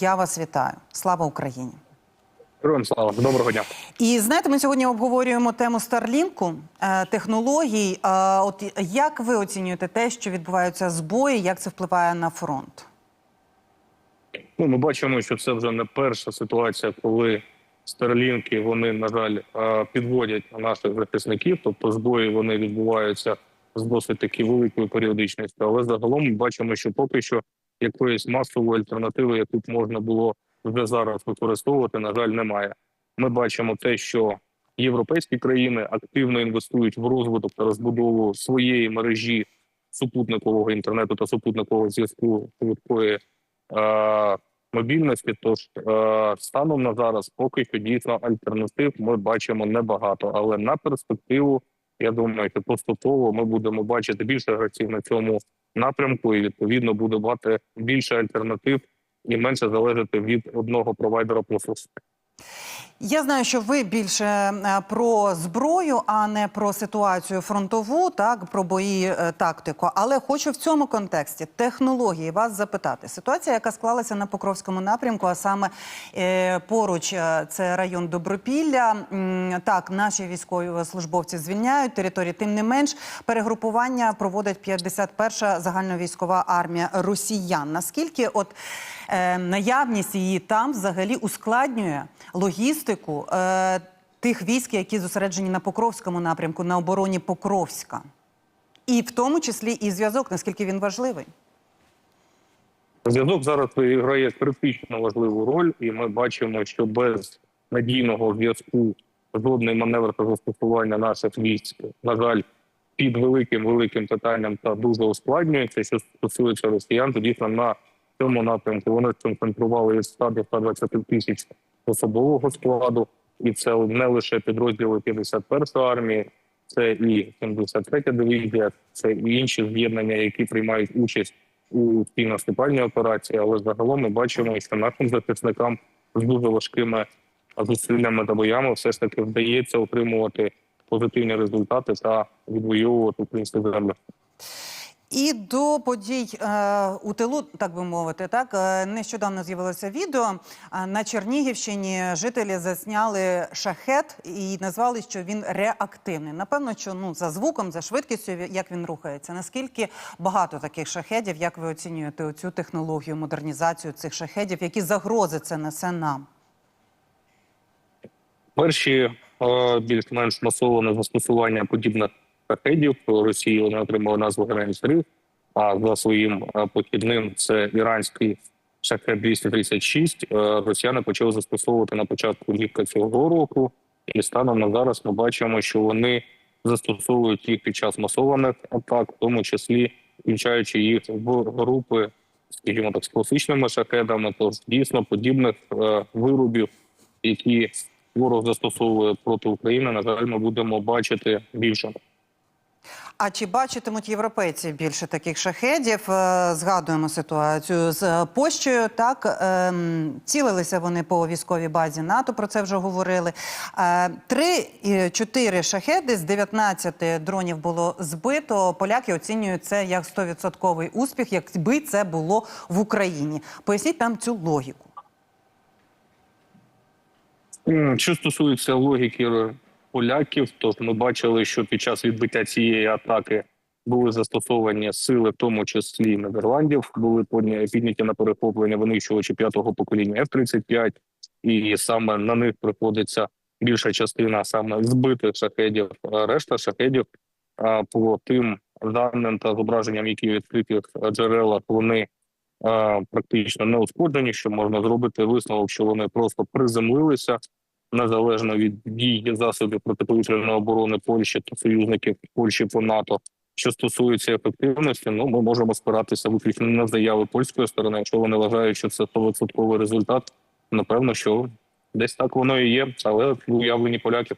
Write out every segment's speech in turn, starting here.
Я вас вітаю. Слава Україні! Героям слава, доброго дня. І знаєте, ми сьогодні обговорюємо тему Старлінку, е, технологій. Е, От як ви оцінюєте те, що відбуваються збої, як це впливає на фронт? Ну, ми бачимо, що це вже не перша ситуація, коли старлінки вони на жаль е, підводять наших захисників. Тобто збої вони відбуваються з досить таки великою періодичністю. Але загалом ми бачимо, що поки що якоїсь масової альтернативи, яку б можна було вже зараз використовувати, на жаль, немає. Ми бачимо те, що європейські країни активно інвестують в розвиток та розбудову своєї мережі супутникового інтернету та супутникового зв'язку швидкої е, мобільності. Тож е, станом на зараз, поки що дійсно альтернатив ми бачимо небагато, але на перспективу я думаю, що поступово ми будемо бачити більше гравців на цьому напрямку, і відповідно буде мати більше альтернатив і менше залежати від одного провайдера послуг. Я знаю, що ви більше е, про зброю, а не про ситуацію фронтову, так про бої е, тактику. Але хочу в цьому контексті технології вас запитати. Ситуація, яка склалася на Покровському напрямку, а саме е, поруч це район Добропілля. Так, наші військові службовці звільняють території. Тим не менш, перегрупування проводить 51-ша загальновійськова армія росіян. Наскільки от наявність її там взагалі ускладнює логістику е, тих військ, які зосереджені на Покровському напрямку, на обороні Покровська, і в тому числі і зв'язок, наскільки він важливий. Зв'язок зараз грає критично важливу роль, і ми бачимо, що без надійного зв'язку жодний маневр та застосування наших військ, на жаль, під великим великим питанням та дуже ускладнюється. Що стосується росіян, то дійсно на цьому напрямку вони сконцентрували від 100 до 120 тисяч особового складу, і це не лише підрозділи 51-ї армії, це і 73-я дивізія, це і інші з'єднання, які приймають участь у цій наступальній операції. Але загалом ми бачимо, що нашим захисникам з дуже важкими зусиллями та боями все ж таки вдається отримувати позитивні результати та відвоювати українську землю. І до подій е, у тилу, так би мовити, так е, нещодавно з'явилося відео е, на Чернігівщині. Жителі засняли шахет і назвали, що він реактивний. Напевно, що ну за звуком, за швидкістю, як він рухається. Наскільки багато таких шахедів, як ви оцінюєте цю технологію, модернізацію цих шахедів, які загрози це несе нам? Перші більш-менш масоване застосування подібних шахедів Росії вони отримали назву грань 3 а за своїм е, похідним це іранський шахет 236 е, Росіяни почали застосовувати на початку літа цього року, і станом на зараз ми бачимо, що вони застосовують їх під час масованих атак, в тому числі включаючи їх в групи, скажімо так, з класичними шахедами. Тож дійсно подібних е, виробів, які ворог застосовує проти України. На жаль, ми будемо бачити більше. А чи бачитимуть європейці більше таких шахедів? Е, Згадуємо ситуацію з Польщею. Так ем, цілилися вони по військовій базі НАТО. Про це вже говорили. Е, Три чотири шахеди з 19 дронів було збито. Поляки оцінюють це як 100% успіх, якби це було в Україні. Поясніть нам цю логіку. Що стосується логіки поляків, то ми бачили, що під час відбиття цієї атаки були застосовані сили, в тому числі Нідерландів, були підня- підняті на перехоплення винищувачі п'ятого покоління F-35, і саме на них приходиться більша частина саме збитих шахедів. Решта шахедів по тим даним та зображенням, які в відкритих джерелах вони практично не ушкоджені, що можна зробити висновок, що вони просто приземлилися незалежно від дій засобів протиповітряної оборони Польщі та союзників Польщі по НАТО. Що стосується ефективності, ну ми можемо спиратися виключно на заяви польської сторони. Якщо вони вважають, що це 100% результат, напевно, що десь так воно і є, але в уявлені поляків.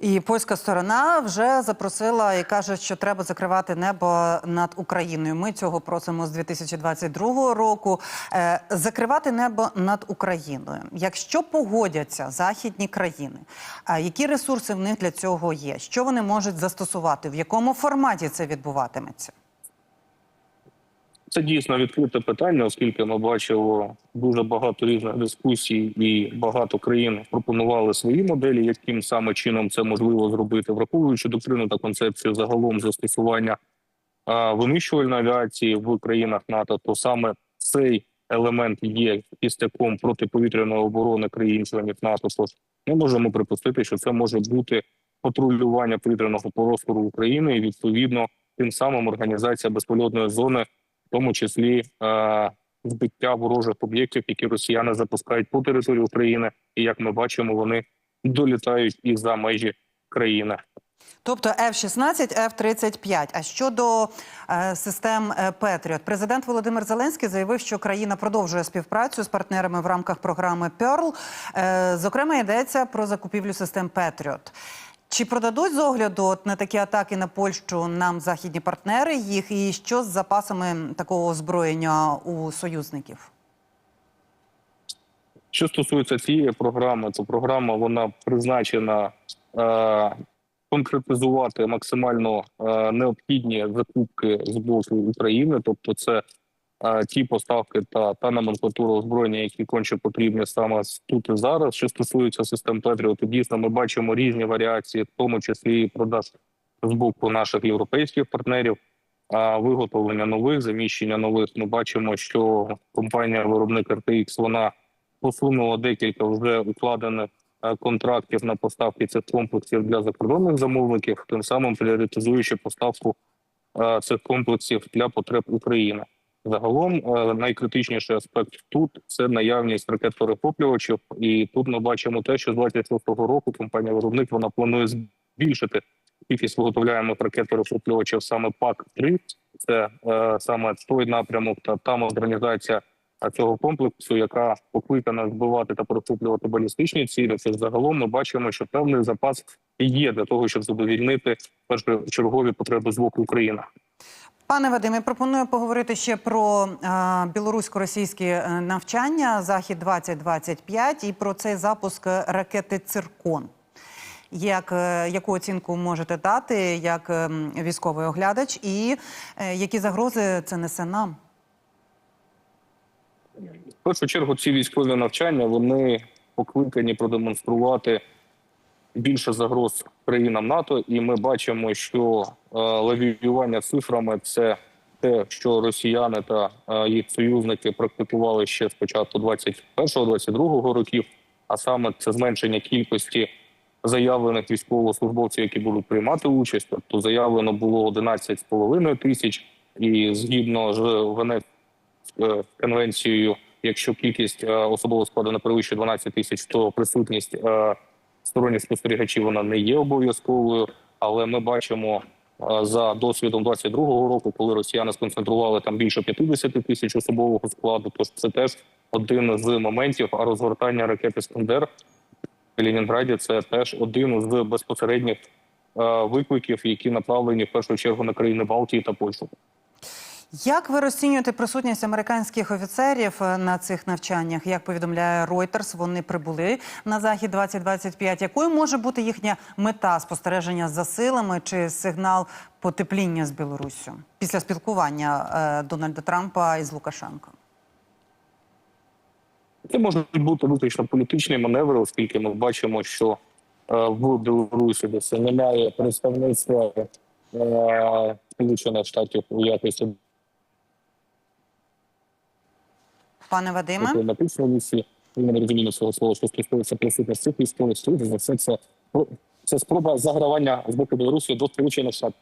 І польська сторона вже запросила і каже, що треба закривати небо над Україною. Ми цього просимо з 2022 року. Е, закривати небо над Україною. Якщо погодяться західні країни, а які ресурси в них для цього є? Що вони можуть застосувати? В якому форматі це відбуватиметься? Це дійсно відкрите питання, оскільки ми бачили дуже багато різних дискусій, і багато країн пропонували свої моделі, яким саме чином це можливо зробити, враховуючи доктрину та концепцію загалом застосування винищувальної авіації в країнах НАТО, то саме цей елемент є кістяком протиповітряної оборони країн-членів НАТО. Тож ми можемо припустити, що це може бути патрулювання повітряного простору України і відповідно тим самим організація безпольотної зони, тому числі е, збиття ворожих об'єктів, які росіяни запускають по території України, і як ми бачимо, вони долітають і за межі країни. Тобто F-16, F-35. А щодо е, систем е, Петріот, президент Володимир Зеленський заявив, що країна продовжує співпрацю з партнерами в рамках програми Pearl. Е, зокрема, йдеться про закупівлю систем Петріот. Чи продадуть з огляду от на такі атаки на Польщу нам західні партнери їх, і що з запасами такого озброєння у союзників? Що стосується цієї програми, то програма вона призначена е, конкретизувати максимально е, необхідні закупки з боку України, тобто це ті поставки та та номенклатура озброєння, які конче потрібні саме тут і зараз. Що стосується систем Петріот, то дійсно ми бачимо різні варіації, в тому числі і продаж з боку наших європейських партнерів. А виготовлення нових заміщення нових. Ми бачимо, що компанія виробник RTX, вона посунуло декілька вже укладених е, контрактів на поставки цих комплексів для закордонних замовників, тим самим пріоритизуючи поставку е, цих комплексів для потреб України. Загалом е, найкритичніший аспект тут це наявність ракет перехоплювачів. І тут ми бачимо те, що з 26-го року компанія виробник вона планує збільшити кількість виготовляємих ракет перехоплювачів саме пак 3 Це е, саме той напрямок та та модернізація цього комплексу, яка покликана збивати та перехоплювати балістичні цілі, це загалом ми бачимо, що певний запас є для того, щоб задовільнити першочергові потреби з боку України. Пане Вадиме, пропоную поговорити ще про е, білорусько-російські е, навчання Захід 2025 і про цей запуск ракети Циркон. Як е, яку оцінку можете дати як е, військовий оглядач, і які загрози це несе нам? В першу чергу ці військові навчання вони покликані продемонструвати більше загроз країнам НАТО, і ми бачимо, що е, лавіювання цифрами це те, що росіяни та е, їх союзники практикували ще з початку 21-22 років, а саме це зменшення кількості заявлених військовослужбовців, які будуть приймати участь. Тобто заявлено було 11,5 тисяч, і згідно з Венецькою конвенцією, якщо кількість е, особового складу не перевищує 12 тисяч, то присутність е, сторонніх спостерігачів вона не є обов'язковою. Але ми бачимо е, за досвідом 22-го року, коли росіяни сконцентрували там більше 50 тисяч особового складу. Тож це теж один з моментів. А розгортання ракети Скандер в Ленінграді це теж один з безпосередніх е, викликів, які направлені в першу чергу на країни Балтії та Польщу. Як ви розцінюєте присутність американських офіцерів е, на цих навчаннях? Як повідомляє Reuters, вони прибули на захід 2025. Якою може бути їхня мета спостереження за силами чи сигнал потепління з Білоруссю після спілкування е, Дональда Трампа із Лукашенко? Це можуть бути виключно політичні маневри, оскільки ми бачимо, що е, в Білорусі це немає представництва Сполучених Штатів у якості Пане Вадиме, дипломатичної місії. І ми не розуміємо свого слова, що стосується присутності військових служб, це це спроба загравання з боку Білорусі до Сполучених Штатів.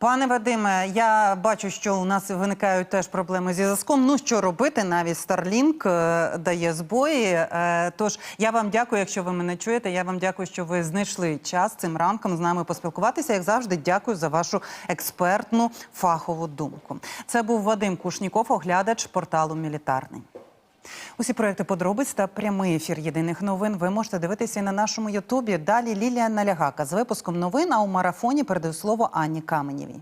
Пане Вадиме, я бачу, що у нас виникають теж проблеми зі зв'язком. Ну що робити? Навіть Starlink е, дає збої. Е, Тож я вам дякую, якщо ви мене чуєте. Я вам дякую, що ви знайшли час цим ранком з нами поспілкуватися. Як завжди, дякую за вашу експертну фахову думку. Це був Вадим Кушніков, оглядач порталу Мілітарний. Усі проекти подробиць та прямий ефір єдиних новин ви можете дивитися і на нашому Ютубі. Далі Лілія Налягака з випуском новин. А у марафоні передаю слово Анні Каменєвій.